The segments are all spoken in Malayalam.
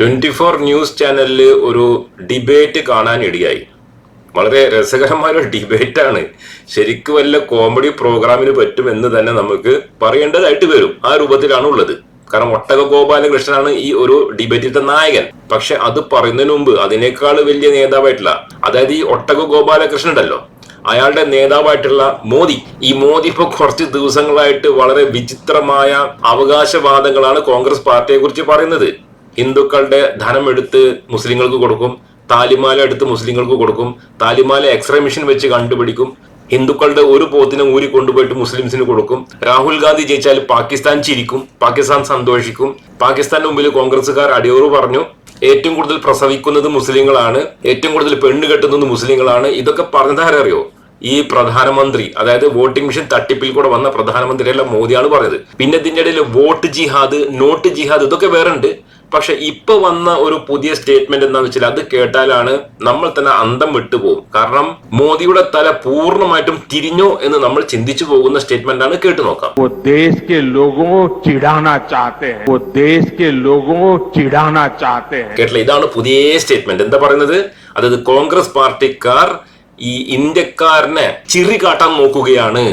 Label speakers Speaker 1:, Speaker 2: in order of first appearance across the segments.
Speaker 1: ട്വന്റി ഫോർ ന്യൂസ് ചാനലിൽ ഒരു ഡിബേറ്റ് കാണാൻ ഇടയായി വളരെ രസകരമായ ഒരു ഡിബേറ്റ് ആണ് ശരിക്കും വല്ല കോമഡി പ്രോഗ്രാമിന് പറ്റുമെന്ന് തന്നെ നമുക്ക് പറയേണ്ടതായിട്ട് വരും. ആ രൂപത്തിലാണ് ഉള്ളത് കാരണം ഒട്ടക ഗോപാലകൃഷ്ണനാണ് ഈ ഒരു ഡിബേറ്റിന്റെ നായകൻ. പക്ഷെ അത് പറയുന്നതിന് മുമ്പ് അതിനേക്കാൾ വലിയ നേതാവായിട്ടുള്ള അതായത് ഈ ഒട്ടക ഗോപാലകൃഷ്ണൻ ഉണ്ടല്ലോ അയാളുടെ നേതാവായിട്ടുള്ള മോദി. ഈ മോദി ഇപ്പൊ കുറച്ച് ദിവസങ്ങളായിട്ട് വളരെ വിചിത്രമായ അവകാശവാദങ്ങളാണ് കോൺഗ്രസ് പാർട്ടിയെ കുറിച്ച് പറയുന്നത്. ഹിന്ദുക്കളുടെ ധനം എടുത്ത് മുസ്ലിങ്ങൾക്ക് കൊടുക്കും താലിമാല എടുത്ത് മുസ്ലിങ്ങൾക്ക് കൊടുക്കും താലിമാല എക്സ്റേ മെഷീൻ വെച്ച് കണ്ടുപിടിക്കും ഹിന്ദുക്കളുടെ ഒരു പോത്തിനെ ഊരി കൊണ്ടുപോയിട്ട് മുസ്ലിംസിന് കൊടുക്കും രാഹുൽ ഗാന്ധി ജയിച്ചാൽ പാകിസ്ഥാൻ ചിരിക്കും പാകിസ്ഥാൻ സന്തോഷിക്കും. പാകിസ്ഥാന്റെ മുമ്പിൽ കോൺഗ്രസുകാർ അടിയോറ് പറഞ്ഞു ഏറ്റവും കൂടുതൽ പ്രസവിക്കുന്നത് മുസ്ലിങ്ങളാണ് ഏറ്റവും കൂടുതൽ പെണ്ണ് കെട്ടുന്നത് മുസ്ലിങ്ങളാണ്. ഇതൊക്കെ പറഞ്ഞത് ആരറിയോ ഈ പ്രധാനമന്ത്രി അതായത് വോട്ടിംഗ് മെഷീൻ തട്ടിപ്പിൽ കൂടെ വന്ന പ്രധാനമന്ത്രിയല്ല മോദിയാണ് പറഞ്ഞത്. പിന്നെ ഇതിന്റെ ഇടയിൽ വോട്ട് ജിഹാദ് നോട്ട് ജിഹാദ് ഇതൊക്കെ വേറെ ഉണ്ട് പക്ഷെ ഇപ്പൊ വന്ന ഒരു പുതിയ സ്റ്റേറ്റ്മെന്റ് എന്താന്ന് വെച്ചാൽ അത് കേട്ടാലാണ് നമ്മൾ തന്നെ അന്തം വിട്ടുപോകും കാരണം മോദിയുടെ തല പൂർണമായിട്ടും തിരിഞ്ഞോ എന്ന് നമ്മൾ ചിന്തിച്ചു പോകുന്ന സ്റ്റേറ്റ്മെന്റ് ആണ് കേട്ടു നോക്കാം. കേട്ടില്ല? ഇതാണ് പുതിയ സ്റ്റേറ്റ്മെന്റ്. എന്താ പറയുന്നത്? അതായത് കോൺഗ്രസ് പാർട്ടിക്കാർ ഈ ഇന്ത്യക്കാരനെ ചിറി കാട്ടാൻ നോക്കുകയാണ്.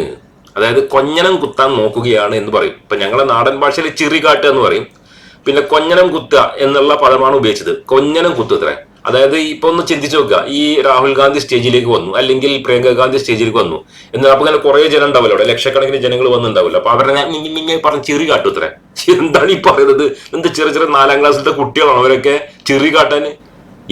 Speaker 1: അതായത് കൊഞ്ഞനം കുത്താൻ നോക്കുകയാണ് എന്ന് പറയും. ഇപ്പൊ ഞങ്ങളുടെ നാടൻ ഭാഷയിൽ ചിറി കാട്ടുക എന്ന് പറയും. പിന്നെ കൊഞ്ഞനം കുത്തുക എന്നുള്ള പദമാണ് ഉപയോഗിച്ചത്. കൊഞ്ഞനം കുത്തുത്രേ അതായത് ഇപ്പൊ ഒന്ന് ചിന്തിച്ചു നോക്കുക. ഈ രാഹുൽ ഗാന്ധി സ്റ്റേജിലേക്ക് വന്നു. അല്ലെങ്കിൽ പ്രിയങ്ക ഗാന്ധി സ്റ്റേജിലേക്ക് വന്നു. എന്നാൽ അപ്പൊ അങ്ങനെ കുറെ ജനം ഉണ്ടാവില്ല. അവിടെ ലക്ഷക്കണക്കിന് ജനങ്ങൾ വന്നിട്ടുണ്ടാവില്ല അപ്പൊ അവരെ ഇങ്ങനെ പറഞ്ഞ് ചിറി കാട്ടുത്രേ എന്താണ് ഈ പറയുന്നത്? എന്ത് ചെറിയ ചെറിയ നാലാം ക്ലാസ്സിലത്തെ കുട്ടികളാണ് അവരൊക്കെ ചിറി കാട്ടാൻ?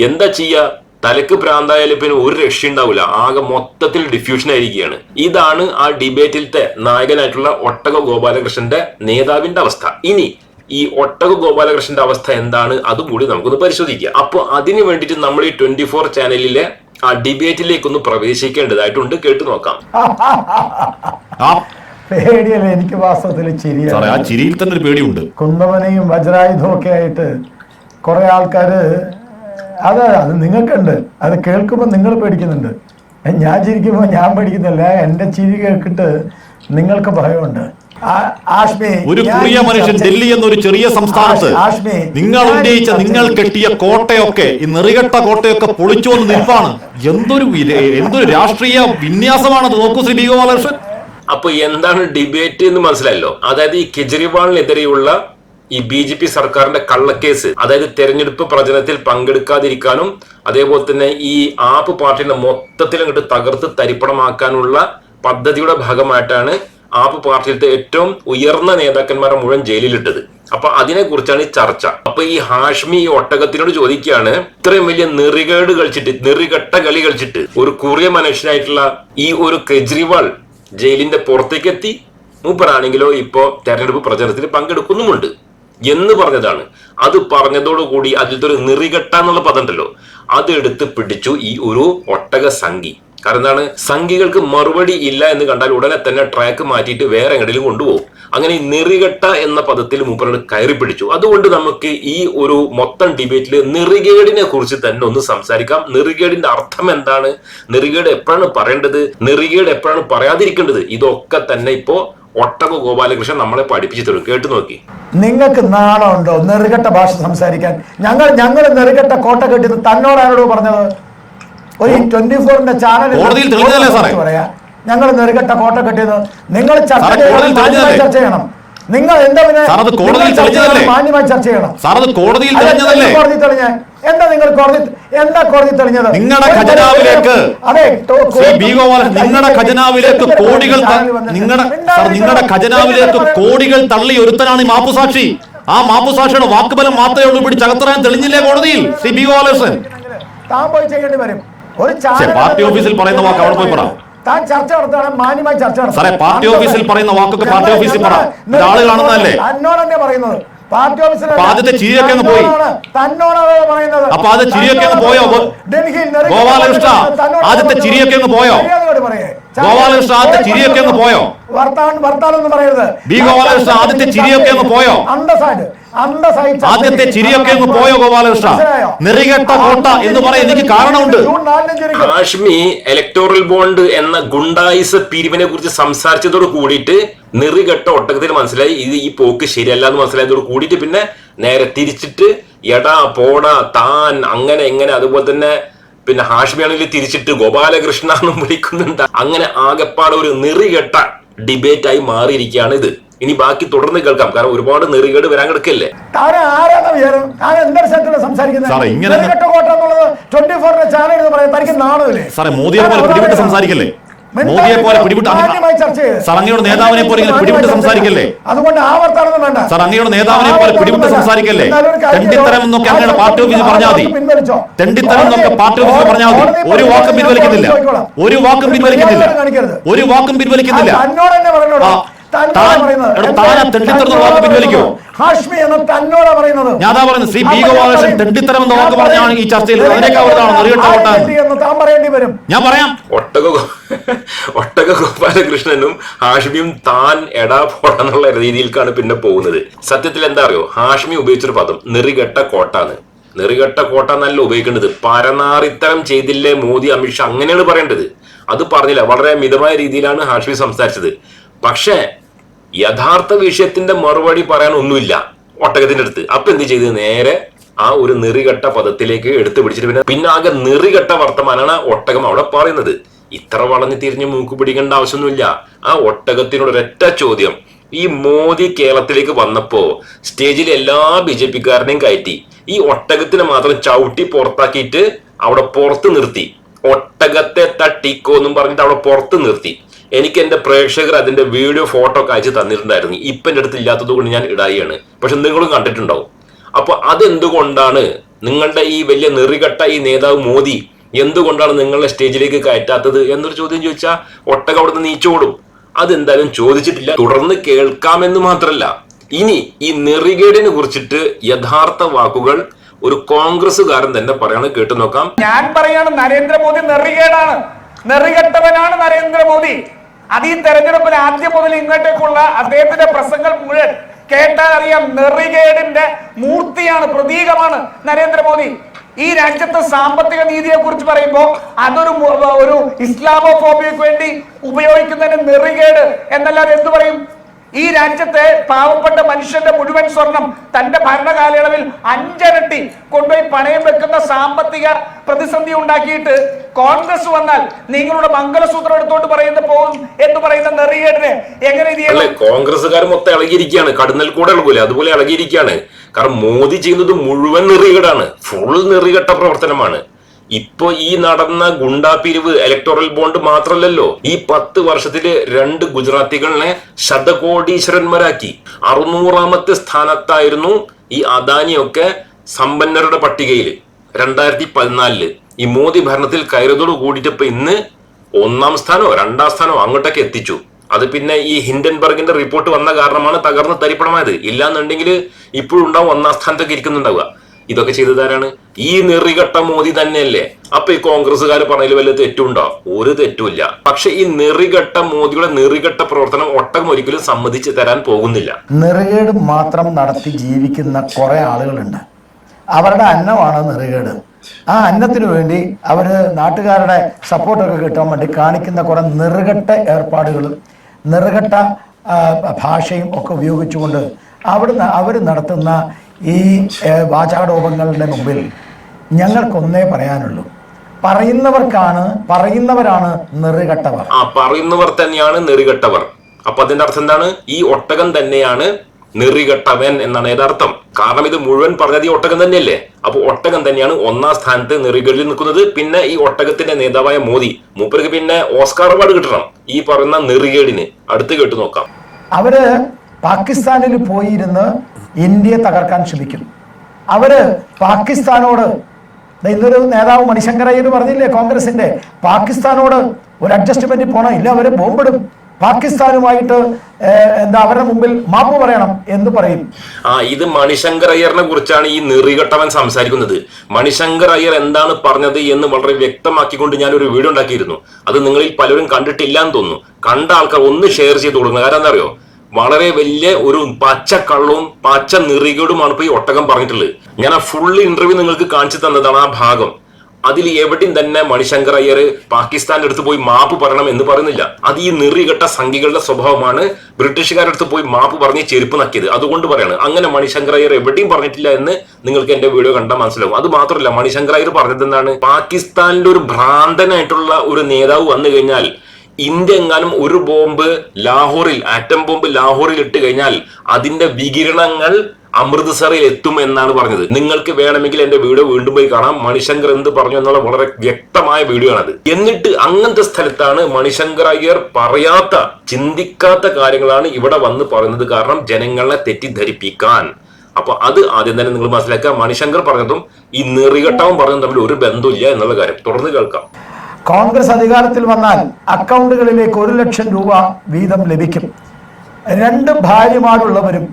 Speaker 1: എന്താ ചെയ്യാ? തലക്ക് പ്രാന്തായാലും പിന്നെ ഒരു രക്ഷ ഉണ്ടാവില്ല. ആകെ മൊത്തത്തിൽ ഡിഫ്യൂഷൻ ആയിരിക്കുകയാണ്. ഇതാണ് ആ ഡിബേറ്റിലത്തെ നായകനായിട്ടുള്ള ഒട്ടക ഗോപാലകൃഷ്ണന്റെ നേതാവിന്റെ അവസ്ഥ. ഇനി ഈ ഒട്ടക ഗോപാലകൃഷ്ണന്റെ അവസ്ഥ എന്താണ്? അതും കൂടി നമുക്കൊന്ന് പരിശോധിക്കാം. അപ്പൊ അതിനു വേണ്ടിട്ട് നമ്മൾ ഈ ട്വന്റി ഫോർ ചാനലിലെ ആ ഡിബേറ്റിലേക്കൊന്ന് പ്രവേശിക്കേണ്ടതായിട്ടുണ്ട്. കേട്ടു നോക്കാം.
Speaker 2: ആ.
Speaker 3: പേടിയല്ല? എനിക്ക് വാസ്തവത്തിൽ ചിരിയാണ്
Speaker 2: ചിരിയിൽ തന്നെ ഒരു പേടിയുണ്ട്.
Speaker 3: കുന്തമനയും വജ്രായുധവും ഒക്കെ ആയിട്ട് കുറെ ആൾക്കാര് അത് അത് നിങ്ങൾക്കുണ്ട്. അത് കേൾക്കുമ്പോൾ നിങ്ങൾ പേടിക്കുന്നുണ്ട്. ഞാൻ ചിരിക്കുമ്പോൾ ഞാൻ പേടിക്കുന്നില്ല. എന്റെ ചിരി കേൾക്കിട്ട് നിങ്ങൾക്ക് ഭയമുണ്ട്. ആ- ആഷ്മി
Speaker 2: ഒരു പ്രിയ മനുഷ്യൻ ഡൽഹി എന്നൊരു ചെറിയ സംസ്ഥാനത്ത്
Speaker 3: ആഷ്മി,
Speaker 2: നിങ്ങൾ ഉന്നയിച്ച നിങ്ങൾ കെട്ടിയ കോട്ടയൊക്കെ ഈ നെറികെട്ട കോട്ടയൊക്കെ പൊളിച്ചു വന്ന് നിൽപ്പാണ്. എന്തൊരു എന്തൊരു രാഷ്ട്രീയ വിന്യാസമാണത് നോക്കൂ ശ്രീ ബി ഗോപാലകൃഷ്ണൻ
Speaker 1: അപ്പൊ എന്താണ് ഡിബേറ്റ് എന്ന് മനസ്സിലായല്ലോ? അതായത് ഈ കെജ്രിവാളിനെതിരെയുള്ള ഈ ബി ജെ പി സർക്കാരിന്റെ കള്ളക്കേസ് അതായത് തെരഞ്ഞെടുപ്പ് പ്രചരണത്തിൽ പങ്കെടുക്കാതിരിക്കാനും അതേപോലെ തന്നെ ഈ ആപ്പ് പാർട്ടിയുടെ മൊത്തത്തിൽ അങ്ങോട്ട് തകർത്ത് തരിപ്പണമാക്കാനുള്ള പദ്ധതിയുടെ ഭാഗമായിട്ടാണ് ആപ്പ് പാർട്ടിയിലത്തെ ഏറ്റവും ഉയർന്ന നേതാക്കന്മാരെ മുഴുവൻ ജയിലിലിട്ടത്. അപ്പൊ അതിനെ കുറിച്ചാണ് ഈ ചർച്ച. അപ്പൊ ഈ ഹാഷ്മി ഈ ഒട്ടകത്തിനോട് ചോദിക്കുകയാണ് ഇത്രയും വലിയ നെറികേട് കളിച്ചിട്ട് നെറികെട്ട കളി കളിച്ചിട്ട് ഒരു കുറിയ മനുഷ്യനായിട്ടുള്ള ഈ ഒരു കെജ്രിവാൾ ജയിലിന്റെ പുറത്തേക്ക് എത്തി മൂപ്പറാണെങ്കിലോ ഇപ്പോ തെരഞ്ഞെടുപ്പ് പ്രചരണത്തിൽ പങ്കെടുക്കുന്നുമുണ്ട്. എന്ന് പറഞ്ഞതാണ്. അത് പറഞ്ഞതോടുകൂടി അതിലത്തെ ഒരു നിറികെട്ട എന്നുള്ള പദം ഉണ്ടല്ലോ. അതെടുത്ത് പിടിച്ചു ഈ ഒരു ഒട്ടക സംഖി. കാരണം എന്താണ്? സംഖികൾക്ക് മറുപടി ഇല്ല എന്ന് കണ്ടാൽ ഉടനെ തന്നെ ട്രാക്ക് മാറ്റിയിട്ട് വേറെ എങ്ങടെയും കൊണ്ടുപോകും. അങ്ങനെ നെറികെട്ട എന്ന പദത്തിൽ മൂപ്പരോട് കയറി പിടിച്ചു. അതുകൊണ്ട് നമുക്ക് ഈ ഒരു മൊത്തം ഡിബേറ്റിൽ നെറികേടിനെ കുറിച്ച് തന്നെ ഒന്ന് സംസാരിക്കാം. നെറികേടിന്റെ അർത്ഥം എന്താണ്? നെറികേട് എപ്പോഴാണ് പറയേണ്ടത്? നെറികേട് എപ്പോഴാണ് പറയാതിരിക്കേണ്ടത്? ഇതൊക്കെ തന്നെ ഇപ്പോ ഒട്ടക ഗോപാലകൃഷ്ണൻ നമ്മളെ പഠിപ്പിച്ചു തരും. കേട്ടു നോക്കി.
Speaker 3: നിങ്ങൾക്ക് നാണമുണ്ടോ നെറുകെട്ട ഭാഷ സംസാരിക്കാൻ. ഞങ്ങൾ ഞങ്ങൾ നെറുകെട്ട കോട്ട കെട്ടിന്ന് തന്നോട് ആരോടോ പറഞ്ഞത്? ഒരു ട്വന്റി ഫോറിന്റെ ചാനൽ? പറയാ. ഞങ്ങൾ നെറുകെട്ട കോട്ട കെട്ടിയത്. നിങ്ങൾ ചർച്ച ചെയ്യണം? ചർച്ച ചെയ്യണം. നിങ്ങൾ എന്താ പിന്നെ
Speaker 2: സാർ, അത് കോടതിയിൽ
Speaker 3: നിങ്ങൾ ചർച്ച ചെയ്യണം,
Speaker 2: തെളിഞ്ഞതല്ലേ?
Speaker 3: മാന്യമായി ചർച്ച ചെയ്യണം
Speaker 2: കോടതിയിൽ
Speaker 3: കോടതി തെളിഞ്ഞ? എന്താ നിങ്ങൾ കോടതി എന്താ കോടതി തെളിഞ്ഞത്?
Speaker 2: നിങ്ങളുടെ ഖജനാവിലേക്ക്
Speaker 3: അതെ
Speaker 2: നിങ്ങളുടെ ഖജനാവിലേക്ക് കോടികൾ നിങ്ങളുടെ നിങ്ങളുടെ ഖജനാവിലേക്ക് കോടികൾ തള്ളി ഒരുത്തനാണ് ഈ മാപ്പുസാക്ഷി. ആ മാപ്പുസാക്ഷിയുടെ വാക്കുബലം മാത്രമേ ഉള്ളൂ പിടിച്ചകത്തറാൻ തെളിഞ്ഞില്ലേ കോടതിയിൽ? C B Gopalakrishnan?
Speaker 3: താൻ പോയി ചെയ്യേണ്ടി വരും. ഒരു
Speaker 2: പാർട്ടി ഓഫീസിൽ പറയുന്ന വാക്ക് അവിടെ പോയി പറ.
Speaker 3: താൻ ചർച്ച മാന്യമായി ചർച്ച
Speaker 2: പാർട്ടി ഓഫീസിൽ പറയുന്ന വാക്കൊക്കെ പാർട്ടി ഓഫീസിൽ പറ.
Speaker 3: തന്നോട് തന്നെ പറയുന്നത് പാർട്ടി ഓഫീസിൽ
Speaker 2: ചിരിയൊക്കെ പോയി.
Speaker 3: തന്നോടാണ് പറയുന്നത്
Speaker 2: അപ്പൊ ആദ്യത്തെ ചിരിയൊക്കെ അങ്ങ് പോയോ? ഗോ-
Speaker 3: ഡൽഹിയിൽ
Speaker 2: ഗോപാലകൃഷ്ണ, ആദ്യത്തെ ചിരിയൊക്കെ പോയോ? ഗോപാലകൃഷ്ണ, ആദ്യത്തെ ചിരിയൊക്കെ പോയോ?
Speaker 3: വർത്താനം വർത്താനൊന്നും പറയരുത്
Speaker 2: ബി ഗോപാലകൃഷ്ണ, ആദ്യത്തെ ചിരിയൊക്കെ പോയോ?
Speaker 3: ചർച്ച
Speaker 2: ആദ്യത്തെ ചിരിയൊക്കെ അങ്ങ് പോയോ ഗോപാലകൃഷ്ണ? നിറികെട്ട കോട്ട എന്ന് പറയാൻ എനിക്ക് കാരണമുണ്ട്.
Speaker 1: ഹാഷ്മി ഇലക്ടോറൽ ബോണ്ട് എന്ന ഗുണ്ടായിസ പിരിവിനെ കുറിച്ച് സംസാരിച്ചതോട് കൂടിയിട്ട് നെറികെട്ട ഒട്ടകത്തിൽ മനസ്സിലായി. ഇത് ഈ പോക്ക് ശരിയല്ല എന്ന് മനസ്സിലായതോട് കൂടിയിട്ട് പിന്നെ നേരെ തിരിച്ചിട്ട് എടാ പോടാ താൻ അങ്ങനെ എങ്ങനെ അതുപോലെ തന്നെ പിന്നെ ഹാഷ്മിയാണെങ്കിൽ തിരിച്ചിട്ട് ഗോപാലകൃഷ്ണ എന്നും വിളിക്കുന്നുണ്ട്. അങ്ങനെ ആകെപ്പാടെ ഒരു നെറികെട്ട ഡിബേറ്റായി മാറിയിരിക്കുകയാണ് ഇത്. ഇനി ബാക്കി തുടർന്ന് കേൾക്കാം. കാരണം ഒരുപാട് നെറികേട് വരാൻ കിടക്കല്ലേ?
Speaker 2: സാറേ, മോദിയെ പോലെ പിടിവിട്ട് സംസാരിക്കല്ലേ? മോദിയെ പോലെ
Speaker 3: ചെയ്യ്.
Speaker 2: സാർ അങ്ങയുടെ നേതാവിനെ പോലെ ഇങ്ങനെ പിടിവിട്ട് സംസാരിക്കല്ലേ?
Speaker 3: അതുകൊണ്ട് ആവർത്തനം വേണ്ട.
Speaker 2: സാർ അങ്ങയുടെ നേതാവിനെ പോലെ പിടിവിട്ട് സംസാരിക്കല്ലേ? തെണ്ടിത്തരം എന്നൊക്കെ അങ്ങയുടെ പാർട്ടി ഓഫീസിൽ പറഞ്ഞാൽ മതി? തെണ്ടിത്തരം എന്നൊക്കെ പാർട്ടി ഓഫീസിൽ പറഞ്ഞാൽ മതി. ഒരു വാക്കും പിൻവലിക്കുന്നില്ല ഒരു വാക്കും പിൻവലിക്കുന്നില്ല ഒരു വാക്കും പിൻവലിക്കുന്നില്ല
Speaker 3: ഹാഷ്മി എന്ന തന്നോടാ പറയുന്നത്.
Speaker 2: ഞാൻ പറയുന്നത് ശ്രീ തെണ്ടിത്തരം എന്ന വാക്ക് പറഞ്ഞാണ് ഈ. ചർച്ചയിൽ
Speaker 3: താൻ പറയേണ്ടി വരും.
Speaker 2: ഞാൻ പറയാം.
Speaker 1: ഒട്ടക ഗോ- ഒട്ടക ഗോപാലകൃഷ്ണനും ഹാഷ്മിയും താൻ എടാ പോടാന്നുള്ള രീതിയിലേക്കാണ് പിന്നെ പോകുന്നത്. സത്യത്തിൽ എന്താ അറിയോ? ഹാഷ്മി ഉപയോഗിച്ചൊരു പദം നെറികെട്ട കോട്ടാണ്. നെറികെട്ട കോട്ട എന്നല്ല ഉപയോഗിക്കേണ്ടത് പരനാറിത്തരം ചെയ്തില്ലേ മോദി അമിത്ഷാ അങ്ങനെയാണ് പറയേണ്ടത്. അത് പറഞ്ഞില്ല. വളരെ മിതമായ രീതിയിലാണ് ഹാഷ്മി സംസാരിച്ചത്. പക്ഷേ യഥാർത്ഥ വിഷയത്തിന്റെ മറുപടി പറയാൻ ഒന്നുമില്ല ഒട്ടകത്തിന്റെ അടുത്ത്. അപ്പൊ എന്ത് ചെയ്ത്? നേരെ ആ ഒരു നെറികെട്ട പദത്തിലേക്ക് എടുത്തു പിടിച്ചിട്ട് പിന്നെ പിന്നെ ആകെ നെറികെട്ട വർത്തമാനാണ് ഒട്ടകം അവിടെ പറയുന്നത്. ഇത്ര വളഞ്ഞു തിരിഞ്ഞ് മൂക്ക് പിടിക്കേണ്ട ആവശ്യമൊന്നുമില്ല. ആ ഒട്ടകത്തിനോട് ഒരൊറ്റ ചോദ്യം. ഈ മോദി കേരളത്തിലേക്ക് വന്നപ്പോ സ്റ്റേജിൽ എല്ലാ ബി ജെ പിക്കാരനെയും കയറ്റി ഈ ഒട്ടകത്തിനെ മാത്രം ചവിട്ടി പുറത്താക്കിയിട്ട് അവിടെ പുറത്ത് നിർത്തി. ഒട്ടകത്തെ തട്ടിക്കോ എന്നും പറഞ്ഞിട്ട് അവിടെ പുറത്ത് നിർത്തി. എനിക്ക് എന്റെ പ്രേക്ഷകർ അതിന്റെ വീഡിയോ ഫോട്ടോ ഒക്കെ അയച്ച് തന്നിട്ടുണ്ടായിരുന്നു. ഇപ്പം എന്റെ അടുത്ത് ഇല്ലാത്തത് കൊണ്ട് ഞാൻ ഇടായിയാണ്. പക്ഷെ നിങ്ങളും കണ്ടിട്ടുണ്ടാവും. അപ്പൊ അതെന്തുകൊണ്ടാണ് നിങ്ങളുടെ ഈ വലിയ നെറികെട്ട ഈ നേതാവ് മോദി എന്തുകൊണ്ടാണ് നിങ്ങളെ സ്റ്റേജിലേക്ക് കയറ്റാത്തത് എന്നൊരു ചോദ്യം ചോദിച്ചാൽ ഒട്ടക അവിടെ നിന്ന് നീച്ചോടും അതെന്തായാലും ചോദിച്ചിട്ടില്ല. തുടർന്ന് കേൾക്കാമെന്ന് മാത്രമല്ല ഇനി ഈ നെറികേടിനെ കുറിച്ചിട്ട് യഥാർത്ഥ വാക്കുകൾ ഒരു കോൺഗ്രസ്സുകാരൻ തന്നെ പറയാണ് കേട്ടു നോക്കാം.
Speaker 4: ഞാൻ പറയാണ് നരേന്ദ്രമോദി നെറികേടാണ്. നെറികെട്ടവനാണ് നരേന്ദ്രമോദി. അത് ഈ തെരഞ്ഞെടുപ്പിൽ ആദ്യം മുതൽ ഇങ്ങോട്ടേക്കുള്ള അദ്ദേഹത്തിന്റെ പ്രസംഗങ്ങൾ മുഴുവൻ കേട്ടാൽ അറിയാം നെറികേടിന്റെ മൂർത്തിയാണ് പ്രതീകമാണ് നരേന്ദ്രമോദി. ഈ രാജ്യത്തെ സാമ്പത്തിക നീതിയെ കുറിച്ച് പറയുമ്പോൾ അതൊരു ഒരു ഒരു ഇസ്ലാമോഫോബിയക്ക് വേണ്ടി ഉപയോഗിക്കുന്നതിന് നെറികേട് എന്നല്ലാതെ എന്തു പറയും? ഈ രാജ്യത്തെ പാവപ്പെട്ട മനുഷ്യന്റെ മുഴുവൻ സ്വർണം തന്റെ ഭരണകാലയളവിൽ അഞ്ചരട്ടി കൊണ്ടുപോയി പണയം വെക്കുന്ന സാമ്പത്തിക പ്രതിസന്ധി ഉണ്ടാക്കിയിട്ട് കോൺഗ്രസ് വന്നാൽ നിങ്ങളുടെ മംഗലസൂത്രം എടുത്തോണ്ട് പറയുന്ന പോകും എന്ന് പറയുന്ന നെറിയേടിനെ എങ്ങനെ ഇത്
Speaker 1: കോൺഗ്രസ്സുകാർ മൊത്തം ഇളകിയിരിക്കുകയാണ്. കടന്നൽ കൂടെ ഇളകൂലെ അതുപോലെ ഇളകിയിരിക്കുകയാണ്. കാരണം മോദി ചെയ്യുന്നത് മുഴുവൻ നെറികേടാണ്. ഫുൾ നെറികെട്ട പ്രവർത്തനമാണ്. ഇപ്പൊ ഈ നടന്ന ഗുണ്ടാപിരിവ് ഇലക്ടോറൽ ബോണ്ട് മാത്രമല്ലല്ലോ ഈ പത്ത് വർഷത്തിൽ രണ്ട് ഗുജറാത്തികളെ ശതകോടീശ്വരന്മാരാക്കി. അറുന്നൂറാമത്തെ സ്ഥാനത്തായിരുന്നു ഈ അദാനിയൊക്കെ സമ്പന്നരുടെ പട്ടികയിൽ രണ്ടായിരത്തി പതിനാലിൽ ഈ മോദി ഭരണത്തിൽ കയറിയതോട് കൂടിയിട്ടിപ്പോ ഇന്ന് ഒന്നാം സ്ഥാനോ രണ്ടാം സ്ഥാനോ അങ്ങോട്ടൊക്കെ എത്തിച്ചു. അത് പിന്നെ ഈ ഹിൻഡൻബർഗിന്റെ റിപ്പോർട്ട് വന്ന കാരണമാണ് തകർന്ന് തരിപ്പണമായത്. ഇല്ലാന്നുണ്ടെങ്കിൽ ഇപ്പോഴും ഉണ്ടാവും ഒന്നാം സ്ഥാനത്തൊക്കെ ഇരിക്കുന്നുണ്ടാവുക. ഇതൊക്കെ ചെയ്തതാരാണ്? ഈ നെറികെട്ട മോദി തന്നെയല്ലേ? അപ്പൊ ഈ കോൺഗ്രസ്സുകാർ പറഞ്ഞതിൽ വല്ല തെറ്റുണ്ടോ? ഒരു തെറ്റുമില്ല. പക്ഷെ ഈ നെറികെട്ട മോദിയുടെ നെറികെട്ട പ്രവർത്തനം ഒട്ടകം ഒരിക്കലും സമ്മതിച്ച് തരാൻ പോകുന്നില്ല.
Speaker 3: നെറികേട് മാത്രം നടത്തി ജീവിക്കുന്ന കുറെ ആളുകളുണ്ട്. അവരുടെ അന്നമാണ് നെറികേട്. ആ അന്നത്തിനു വേണ്ടി അവർ നാട്ടുകാരുടെ സപ്പോർട്ടൊക്കെ കിട്ടാൻ വേണ്ടി കാണിക്കുന്ന കുറെ നെറുകെട്ട ഏർപ്പാടുകളും നെറുകെട്ട ഭാഷയും ഒക്കെ ഉപയോഗിച്ചുകൊണ്ട് അവിടുന്ന് അവർ നടത്തുന്ന ഈ വാചാടോപങ്ങളുടെ മുമ്പിൽ ഞങ്ങൾക്കൊന്നേ പറയാനുള്ളൂ. പറയുന്നവർക്കാണ് പറയുന്നവരാണ് നെറുകെട്ടവർ.
Speaker 1: ആ പറയുന്നവർ തന്നെയാണ് നെറുകെട്ടവർ. അപ്പൊ അതിന്റെ അർത്ഥം എന്താണ്? ഈ ഒട്ടകം തന്നെയാണ് നെറികെട്ടവൻ എന്നാണ് യഥാർത്ഥം. കാരണം ഇത് മുഴുവൻ പറഞ്ഞത് ഈ ഒട്ടകം തന്നെയല്ലേ? അപ്പൊ ഒട്ടകം തന്നെയാണ് ഒന്നാം സ്ഥാനത്ത് നെറികളിൽ നിൽക്കുന്നത്. പിന്നെ ഈ ഒട്ടകത്തിന്റെ നേതാവായ മോദി. മൂപ്പർക്ക് പിന്നെ ഓസ്കാർ അവാർഡ് കിട്ടണം. ഈ പറയുന്ന നെറികേടിന്. അടുത്ത് കേട്ടു നോക്കാം.
Speaker 3: അവർ പാകിസ്ഥാനിൽ പോയിരുന്ന് ഇന്ത്യയെ തകർക്കാൻ ശ്രമിക്കും. അവർ പാകിസ്ഥാനോട് ഇന്നൊരു നേതാവ് മണിശങ്കർ അയ്യർ പറഞ്ഞില്ലേ കോൺഗ്രസിന്റെ പാകിസ്ഥാനോട് ഒരു അഡ്ജസ്റ്റ്മെന്റ് പോണം ഇല്ല അവർ ബോംബിടും. പാകിസ്ഥാനുമായിട്ട് എന്താ അവരുടെ മുമ്പിൽ മാപ്പ് പറയണം എന്ന് പറയും.
Speaker 1: ആ ഇത് മണിശങ്കർ അയ്യറിനെ കുറിച്ചാണ് ഈ നെറികെട്ടവൻ സംസാരിക്കുന്നത്. മണിശങ്കർ അയ്യർ എന്താണ് പറഞ്ഞത് എന്ന് വളരെ വ്യക്തമാക്കിക്കൊണ്ട് ഞാൻ ഒരു വീഡിയോ ഉണ്ടാക്കിയിരുന്നു. അത് നിങ്ങളിൽ പലരും കണ്ടിട്ടില്ല എന്ന് തോന്നുന്നു. കണ്ട ആൾക്കാർ ഒന്ന് ഷെയർ ചെയ്ത് കൊടുക്കുന്നത് കാരണം എന്താ അറിയോ? വളരെ വലിയ ഒരു പച്ച കള്ളവും പച്ച നിറികേടുമാണ് ഇപ്പൊ ഈ ഒട്ടകം പറഞ്ഞിട്ടുള്ളത്. ഞാൻ ആ ഫുൾ ഇന്റർവ്യൂ നിങ്ങൾക്ക് കാണിച്ചു തന്നതാണ് ആ ഭാഗം. അതിൽ എവിടെയും തന്നെ മണിശങ്കർ അയ്യർ പാകിസ്ഥാന്റെ അടുത്ത് പോയി മാപ്പ് പറയണം എന്ന് പറയുന്നില്ല. അത് ഈ നിറികെട്ട സംഘികളുടെ സ്വഭാവമാണ് ബ്രിട്ടീഷുകാരുടെ അടുത്ത് പോയി മാപ്പ് പറഞ്ഞ് ചെരുപ്പ് നക്കിയത്. അതുകൊണ്ട് പറയാണ് അങ്ങനെ മണിശങ്കർ അയ്യർ എവിടെയും പറഞ്ഞിട്ടില്ല എന്ന് നിങ്ങൾക്ക് എന്റെ വീഡിയോ കണ്ടാൽ മനസ്സിലാവും. അത് മാത്രമല്ല മണിശങ്കർ അയ്യർ പറഞ്ഞത് എന്താണ് പാകിസ്ഥാനിലെ ഒരു ഭ്രാന്തനായിട്ടുള്ള ഒരു നേതാവ് വന്നു കഴിഞ്ഞാൽ ഇന്ത്യ എങ്ങാനും ഒരു ബോംബ് ലാഹോറിൽ ആറ്റം ബോംബ് ലാഹോറിൽ ഇട്ട് കഴിഞ്ഞാൽ അതിന്റെ വികിരണങ്ങൾ അമൃത്സറിൽ എത്തും എന്നാണ് പറഞ്ഞത്. നിങ്ങൾക്ക് വേണമെങ്കിൽ എന്റെ വീഡിയോ വീണ്ടും പോയി കാണാം. മണിശങ്കർ എന്ത് പറഞ്ഞു എന്നുള്ള വളരെ വ്യക്തമായ വീഡിയോ ആണത് എന്നിട്ട് അങ്ങനത്തെ സ്ഥലത്താണ് മണിശങ്കർ അയ്യർ പറയാത്ത ചിന്തിക്കാത്ത കാര്യങ്ങളാണ് ഇവിടെ വന്ന് പറയുന്നത് കാരണം ജനങ്ങളെ തെറ്റിദ്ധരിപ്പിക്കാൻ. അപ്പൊ അത് ആദ്യം തന്നെ നിങ്ങൾ മനസ്സിലാക്കുക. മണിശങ്കർ പറഞ്ഞതും ഈ നെറികെട്ടവും പറഞ്ഞതും തമ്മിൽ ഒരു ബന്ധമില്ല എന്നുള്ള കാര്യം. തുടർന്ന് കേൾക്കാം.
Speaker 3: കോൺഗ്രസ് അധികാരത്തിൽ വന്നാൽ അക്കൗണ്ടുകളിലേക്ക് ഒരു ലക്ഷം രൂപ വീതം ലഭിക്കും. രണ്ട് ഭാര്യമാരുള്ളവരും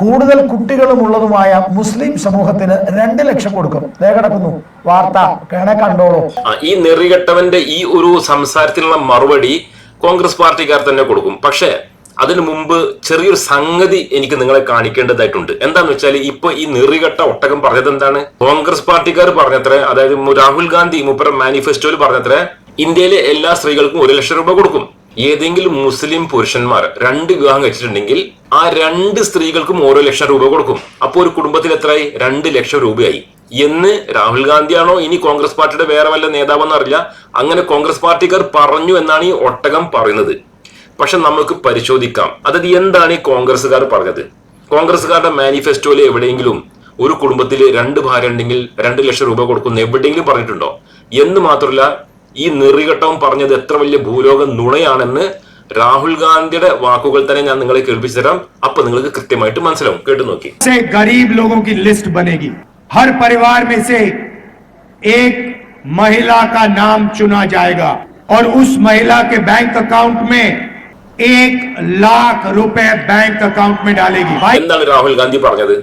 Speaker 3: കൂടുതൽ കുട്ടികളുമുള്ളതുമായ മുസ്ലിം സമൂഹത്തിന് രണ്ട് ലക്ഷം കൊടുക്കും. കിടക്കുന്നു. വാർത്ത. കേണെ കണ്ടോളൂ.
Speaker 1: ഈ നെറികെട്ടവന്റെ ഈ ഒരു സംസാരത്തിനുള്ള മറുപടി കോൺഗ്രസ് പാർട്ടിക്കാർ തന്നെ കൊടുക്കും. പക്ഷേ അതിനു മുമ്പ് ചെറിയൊരു സംഗതി എനിക്ക് നിങ്ങളെ കാണിക്കേണ്ടതായിട്ടുണ്ട്. എന്താന്ന് വെച്ചാൽ ഇപ്പൊ ഈ നെറികെട്ട ഒട്ടകം പറഞ്ഞത് എന്താണ്? കോൺഗ്രസ് പാർട്ടിക്കാർ പറഞ്ഞത്ര അതായത് രാഹുൽ ഗാന്ധി മുപ്പുറം മാനിഫെസ്റ്റോയിൽ പറഞ്ഞത്ര ഇന്ത്യയിലെ എല്ലാ സ്ത്രീകൾക്കും ഒരു ലക്ഷം രൂപ കൊടുക്കും. ഏതെങ്കിലും മുസ്ലിം പുരുഷന്മാർ രണ്ട് വിവാഹം കഴിച്ചിട്ടുണ്ടെങ്കിൽ ആ രണ്ട് സ്ത്രീകൾക്കും ഓരോ ലക്ഷം രൂപ കൊടുക്കും. അപ്പോൾ ഒരു കുടുംബത്തിൽ എത്രയായി രണ്ട് ലക്ഷം രൂപയായി. എന്ന് രാഹുൽ ഗാന്ധിയാണോ ഇനി കോൺഗ്രസ് പാർട്ടിയുടെ വേറെ വല്ല നേതാവെന്നറിയില്ല. അങ്ങനെ കോൺഗ്രസ് പാർട്ടിക്കാർ പറഞ്ഞു എന്നാണ് ഈ ഒട്ടകം പറയുന്നത്. പക്ഷെ നമുക്ക് പരിശോധിക്കാം അതായത് എന്താണ് ഈ കോൺഗ്രസ്സുകാർ പറഞ്ഞത് കോൺഗ്രസ്സുകാരുടെ മാനിഫെസ്റ്റോയിൽ എവിടെയെങ്കിലും ഒരു കുടുംബത്തിൽ രണ്ട് ഭാര്യ ഉണ്ടെങ്കിൽ രണ്ട് ലക്ഷം രൂപ കൊടുക്കുന്ന എവിടെയെങ്കിലും പറഞ്ഞിട്ടുണ്ടോ എന്ന് മാത്രമല്ല ഈ നെറികെട്ടവും പറഞ്ഞത് എത്ര വലിയ ഭൂലോക നുണയാണെന്ന് രാഹുൽ ഗാന്ധിയുടെ വാക്കുകൾ തന്നെ ഞാൻ നിങ്ങളെ കേൾപ്പിച്ചു തരാം അപ്പൊ നിങ്ങൾക്ക് കൃത്യമായിട്ട് മനസ്സിലാവും കേട്ടു നോക്കി
Speaker 5: से गरीब लोगों की लिस्ट बनेगी हर परिवार में से एक महिला का नाम चुना जाएगा और उस महिला के बैंक अकाउंट में एक लाख रुपए बैंक अकाउंट में डालेगी भाई
Speaker 1: എന്താണ് രാഹുൽ ഗാന്ധി പറഞ്ഞത്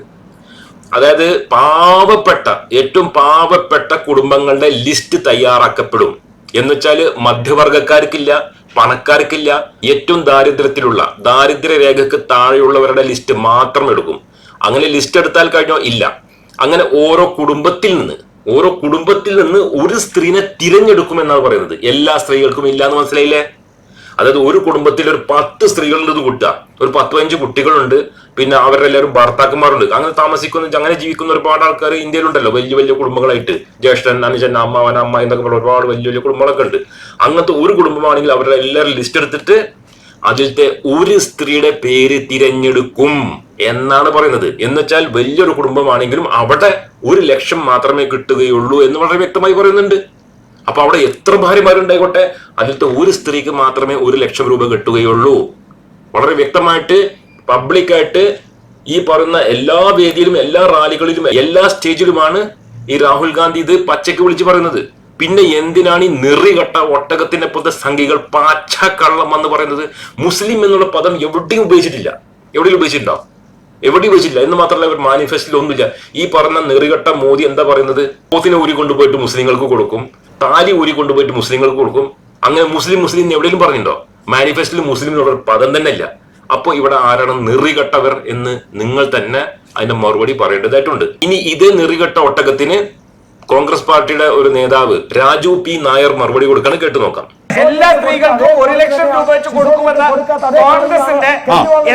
Speaker 1: അതായത് പാവപ്പെട്ട ഏറ്റവും പാവപ്പെട്ട കുടുംബങ്ങളുടെ ലിസ്റ്റ് തയ്യാറാക്കപ്പെടും എന്നുവെച്ചാല് മധ്യവർഗക്കാർക്കില്ല പണക്കാർക്കില്ല ഏറ്റവും ദാരിദ്ര്യത്തിലുള്ള ദാരിദ്ര്യ രേഖക്ക് താഴെയുള്ളവരുടെ ലിസ്റ്റ് മാത്രം എടുക്കും അങ്ങനെ ലിസ്റ്റ് എടുത്താൽ കഴിഞ്ഞോ ഇല്ല അങ്ങനെ ഓരോ കുടുംബത്തിൽ നിന്ന് ഓരോ കുടുംബത്തിൽ നിന്ന് ഒരു സ്ത്രീനെ തിരഞ്ഞെടുക്കുമെന്നാണ് പറയുന്നത് എല്ലാ സ്ത്രീകൾക്കും ഇല്ല എന്ന് മനസ്സിലായില്ലേ അതായത് ഒരു കുടുംബത്തിൽ ഒരു പത്ത് സ്ത്രീകളുണ്ട് കൂട്ടുക. ഒരു പത്ത് പതിനഞ്ച് കുട്ടികളുണ്ട് പിന്നെ അവരുടെ എല്ലാവരും ഭർത്താക്കന്മാരുണ്ട്. അങ്ങനെ താമസിക്കുന്ന അങ്ങനെ ജീവിക്കുന്ന ഒരുപാട് ആൾക്കാർ ഇന്ത്യയിലുണ്ടല്ലോ വലിയ വലിയ കുടുംബങ്ങളായിട്ട്. ജ്യേഷ്ഠൻ അനുജൻ അമ്മാവൻ അമ്മ എന്നൊക്കെ പറഞ്ഞ ഒരുപാട് വലിയ വലിയ കുടുംബങ്ങളൊക്കെ ഉണ്ട്. അങ്ങനത്തെ ഒരു കുടുംബമാണെങ്കിൽ അവരുടെ എല്ലാവരും ലിസ്റ്റ് എടുത്തിട്ട് അതിലത്തെ ഒരു സ്ത്രീയുടെ പേര് തിരഞ്ഞെടുക്കും എന്നാണ് പറയുന്നത്. എന്ന് വെച്ചാൽ വലിയൊരു കുടുംബമാണെങ്കിലും അവിടെ ഒരു ലക്ഷം മാത്രമേ കിട്ടുകയുള്ളൂ എന്ന് വളരെ വ്യക്തമായി പറയുന്നുണ്ട്. അപ്പൊ അവിടെ എത്ര ഭാര്യമാരുണ്ടായിക്കോട്ടെ? അതിലത്തെ ഒരു സ്ത്രീക്ക് മാത്രമേ ഒരു ലക്ഷം രൂപ കിട്ടുകയുള്ളൂ. വളരെ വ്യക്തമായിട്ട് പബ്ലിക്കായിട്ട് ഈ പറയുന്ന എല്ലാ വേദിയിലും എല്ലാ റാലികളിലും എല്ലാ സ്റ്റേജിലുമാണ് ഈ രാഹുൽ ഗാന്ധി ഇത് പച്ചയ്ക്ക് വിളിച്ച് പറയുന്നത്. പിന്നെ എന്തിനാണ് ഈ നിറികട്ട ഒട്ടകത്തിന്റെ പോലത്തെ സംഖ്യകൾ പാച്ചക്കള്ളം എന്ന് പറയുന്നത്? മുസ്ലിം എന്നുള്ള പദം എവിടെയും ഉപയോഗിച്ചിട്ടില്ല. എവിടെയും ഉപയോഗിച്ചിട്ടുണ്ടോ? എവിടെയും വെച്ചില്ല എന്ന് മാത്രമല്ല ഒരു മാനിഫെസ്റ്റോയിൽ ഒന്നുമില്ല. ഈ പറഞ്ഞ നെറികെട്ട മോദി എന്താ പറയുന്നത്? പോത്തിനെ ഊരി കൊണ്ടുപോയിട്ട് മുസ്ലിങ്ങൾക്ക് കൊടുക്കും താലി ഊരി കൊണ്ടുപോയിട്ട് മുസ്ലിങ്ങൾക്ക് കൊടുക്കും. അങ്ങനെ മുസ്ലിം മുസ്ലിം എവിടെയും പറഞ്ഞിട്ടുണ്ടോ? മാനിഫെസ്റ്റിൽ മുസ്ലിം എന്നുള്ള പദം തന്നെ ഇല്ല. അപ്പൊ ഇവിടെ ആരാണ് നെറികെട്ടവർ എന്ന് നിങ്ങൾ തന്നെ അതിന്റെ മറുപടി പറയേണ്ടതായിട്ടുണ്ട്. ഇനി ഇതേ നെറികെട്ട ഒട്ടകത്തിന് കോൺഗ്രസ് പാർട്ടിയുടെ ഒരു നേതാവ് രാജു പി നായർ മറുപടി കൊടുക്കാണ് കേട്ടു നോക്കാം.
Speaker 4: എല്ലാ സ്ത്രീകൾക്കും ഒരു ലക്ഷം രൂപ വെച്ച് കൊടുക്കുമെന്ന കോൺഗ്രസിന്റെ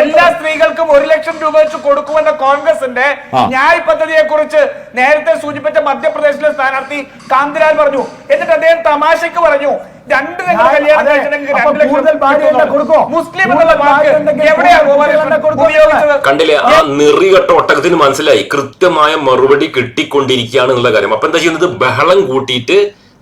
Speaker 4: എല്ലാ സ്ത്രീകൾക്കും ഒരു ലക്ഷം രൂപ വെച്ച് കൊടുക്കുമെന്ന കോൺഗ്രസിന്റെ. ന്യായ് പദ്ധതിയെ കുറിച്ച് നേരത്തെ സൂചിപ്പിച്ച മധ്യപ്രദേശിലെ സ്ഥാനാർത്ഥി കാന്തിലാൽ പറഞ്ഞു. എന്നിട്ട് അദ്ദേഹം തമാശക്ക് പറഞ്ഞു. രണ്ട് നിങ്ങൾ കല്യാണം കഴിച്ചിട്ടുണ്ടെങ്കിൽ മുസ്ലിം എന്നുള്ള വാക്ക് എവിടെയാണ്
Speaker 1: കണ്ടില്ലേ ആ നിറികട്ട ഒട്ടകത്തിന് മനസ്സിലായി കൃത്യമായ മറുപടി കിട്ടിക്കൊണ്ടിരിക്കുകയാണ് എന്നുള്ള കാര്യം. അപ്പൊ എന്താ ചെയ്യുന്നത്? ബഹളം കൂട്ടിയിട്ട്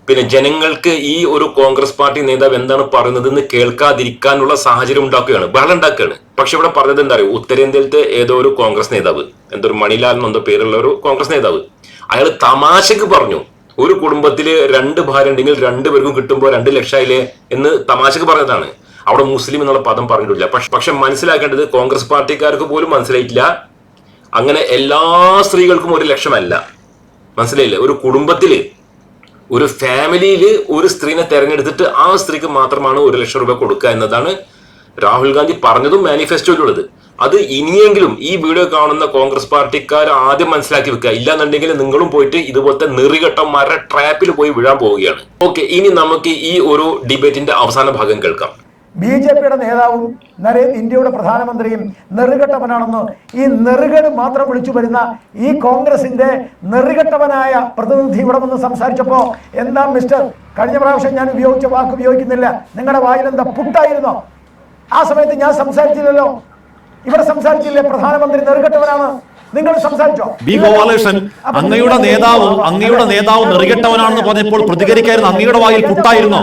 Speaker 1: പിന്നെ ജനങ്ങൾക്ക് ഈ ഒരു കോൺഗ്രസ് പാർട്ടി നേതാവ് എന്താണ് പറയുന്നത് എന്ന് കേൾക്കാതിരിക്കാനുള്ള സാഹചര്യം ഉണ്ടാക്കുകയാണ് ബഹളം ഉണ്ടാക്കുകയാണ്. പക്ഷെ ഇവിടെ പറഞ്ഞത് എന്താ പറയുക ഉത്തരേന്ത്യയിലത്തെ ഏതോ ഒരു കോൺഗ്രസ് നേതാവ് എന്തോ ഒരു മണിലാൽ എന്നെന്തോ പേരുള്ള ഒരു കോൺഗ്രസ് നേതാവ് അയാൾ തമാശക്ക് പറഞ്ഞു ഒരു കുടുംബത്തിൽ രണ്ട് ഭാര്യ ഉണ്ടെങ്കിൽ രണ്ടുപേർക്കും കിട്ടുമ്പോൾ രണ്ട് ലക്ഷമായില്ലേ എന്ന് തമാശക്ക് പറഞ്ഞതാണ്. അവിടെ മുസ്ലിം എന്നുള്ള പദം പറഞ്ഞിട്ടില്ല. പക്ഷെ പക്ഷെ മനസ്സിലാക്കേണ്ടത് കോൺഗ്രസ് പാർട്ടിക്കാർക്ക് പോലും മനസ്സിലായിട്ടില്ല. അങ്ങനെ എല്ലാ സ്ത്രീകൾക്കും ഒരു ലക്ഷമല്ല. മനസ്സിലായില്ല? ഒരു കുടുംബത്തിൽ ഒരു ഫാമിലിയിൽ ഒരു സ്ത്രീനെ തെരഞ്ഞെടുത്തിട്ട് ആ സ്ത്രീക്ക് മാത്രമാണ് ഒരു ലക്ഷം രൂപ കൊടുക്കുക എന്നതാണ് രാഹുൽ ഗാന്ധി പറഞ്ഞതും മാനിഫെസ്റ്റോയിലുള്ളത്. അത് ഇനിയെങ്കിലും ഈ വീഡിയോ കാണുന്ന കോൺഗ്രസ് പാർട്ടിക്കാർ ആദ്യം മനസ്സിലാക്കി വെക്കുക. ഇല്ലാന്നുണ്ടെങ്കിൽ നിങ്ങളും പോയിട്ട് ഇതുപോലത്തെ നെറികെട്ടന്മാരുടെ ട്രാപ്പിൽ പോയി വീഴാൻ പോവുകയാണ്. ഓക്കെ ഇനി നമുക്ക് ഈ ഒരു ഡിബേറ്റിന്റെ അവസാന ഭാഗം കേൾക്കാം.
Speaker 3: ബി ജെ പിയുടെ നേതാവും നരേ ഇന്ത്യയുടെ പ്രധാനമന്ത്രിയും നെറുകെട്ടവനാണെന്ന് ഈ നെറുകേട് മാത്രം വിളിച്ചു വരുന്ന ഈ കോൺഗ്രസിന്റെ നെറുകെട്ടവനായ പ്രതിനിധി ഇവിടെ വന്ന് സംസാരിച്ചപ്പോ എന്താ മിസ്റ്റർ കഴിഞ്ഞ പ്രാവശ്യം ഞാൻ ഉപയോഗിച്ച വാക്ക് ഉപയോഗിക്കുന്നില്ല? നിങ്ങളുടെ വായിലെന്താ പുട്ടായിരുന്നോ? ആ സമയത്ത് ഞാൻ സംസാരിച്ചില്ലല്ലോ. ഇവിടെ സംസാരിച്ചില്ലേ? പ്രധാനമന്ത്രി നെറുകെട്ടവനാണ്. നിങ്ങൾ സംസാരിച്ചോ?
Speaker 2: ബി ഗോപാലകൃഷ്ണൻ അങ്ങയുടെ നേതാവ് അങ്ങയുടെ നേതാവ് നെറുകെട്ടവനാണെന്ന് പറഞ്ഞപ്പോൾ പ്രതികരിക്കായിരുന്നു അങ്ങയുടെ വായിൽ പുട്ടായിരുന്നോ?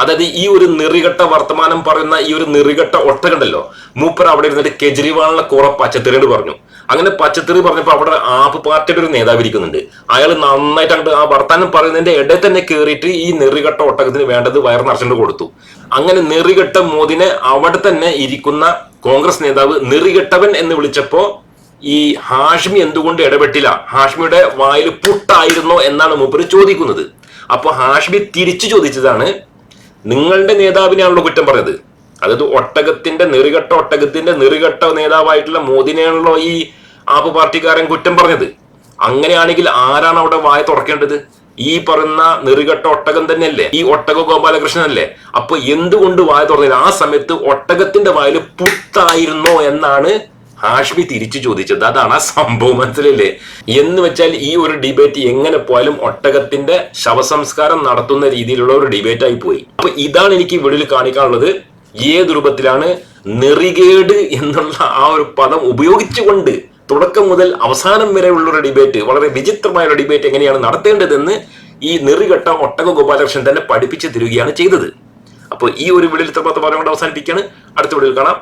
Speaker 1: അതായത് ഈ ഒരു നിറികെട്ട വർത്തമാനം പറയുന്ന ഈ ഒരു നിറികെട്ട ഒട്ടകണ്ടല്ലോ മൂപ്പർ അവിടെ ഇരുന്നിട്ട് കെജ്രിവാളിനെ കുറെ പച്ചത്തെറിയോട് പറഞ്ഞു. അങ്ങനെ പച്ചത്തെറി പറഞ്ഞപ്പോ അവിടെ ആപ്പ് പാർട്ടിയുടെ ഒരു നേതാവ് ഇരിക്കുന്നുണ്ട്. അയാൾ നന്നായിട്ട് അങ്ങോട്ട് ആ വർത്തമാനം പറയുന്നതിന്റെ ഇടയിൽ തന്നെ കയറിയിട്ട് ഈ നെറികെട്ട ഒട്ടകത്തിന് വേണ്ടത് വയർ നിറച്ചുകൊണ്ട് കൊടുത്തു. അങ്ങനെ നെറികെട്ട മോദിനെ അവിടെ തന്നെ ഇരിക്കുന്ന കോൺഗ്രസ് നേതാവ് നെറികെട്ടവൻ എന്ന് വിളിച്ചപ്പോ ഈ ഹാഷ്മി എന്തുകൊണ്ട് ഇടപെട്ടില്ല? ഹാഷ്മിയുടെ വായിൽ പുട്ടായിരുന്നോ എന്നാണ് മൂപ്പര് ചോദിക്കുന്നത്. അപ്പോൾ ഹാഷ്മി തിരിച്ചു ചോദിച്ചതാണ് നിങ്ങളുടെ നേതാവിനെയാണല്ലോ കുറ്റം പറഞ്ഞത്? അതായത് ഒട്ടകത്തിന്റെ നെറികെട്ട ഒട്ടകത്തിന്റെ നെറികെട്ട നേതാവായിട്ടുള്ള മോദിനെയാണല്ലോ ഈ ആപ്പ് പാർട്ടിക്കാരൻ കുറ്റം പറഞ്ഞത്. അങ്ങനെയാണെങ്കിൽ ആരാണ് അവിടെ വായ തുറക്കേണ്ടത്? ഈ പറയുന്ന നെറുകെട്ട ഒട്ടകം തന്നെയല്ലേ? ഈ ഒട്ടക ഗോപാലകൃഷ്ണനല്ലേ? അപ്പൊ എന്തുകൊണ്ട് വായ തുറന്നില്ല? ആ സമയത്ത് ഒട്ടകത്തിന്റെ വായിൽ പുത്തായിരുന്നോ എന്നാണ് ഹാഷ്മി തിരിച്ചു ചോദിച്ചത്. അതാണ് ആ സംഭവം. മനസ്സിലല്ലേ എന്ന് വെച്ചാൽ ഈ ഒരു ഡിബേറ്റ് എങ്ങനെ പോയാലും ഒട്ടകത്തിന്റെ ശവസംസ്കാരം നടത്തുന്ന രീതിയിലുള്ള ഒരു ഡിബേറ്റ് ആയി പോയി. അപ്പൊ ഇതാണ് എനിക്ക് ഇവിടെ കാണിക്കാനുള്ളത്. ഏത് രൂപത്തിലാണ് നെറികേട് എന്നുള്ള ആ ഒരു പദം ഉപയോഗിച്ചുകൊണ്ട് തുടക്കം മുതൽ അവസാനം വരെയുള്ള ഒരു ഡിബേറ്റ് വളരെ വിചിത്രമായ ഒരു ഡിബേറ്റ് എങ്ങനെയാണ് നടത്തേണ്ടതെന്ന് ഈ നെറികെട്ട ഒട്ടക ഗോപാലകൃഷ്ണൻ തന്നെ പഠിപ്പിച്ചു തരികയാണ് ചെയ്തത്. അപ്പോൾ ഈ ഒരു വീഡിയോയിൽ ഇത്രമാത്രം പറഞ്ഞുകൊണ്ട് അവസാനിപ്പിക്കുകയാണ്. അടുത്ത വിളിയിൽ കാണാം.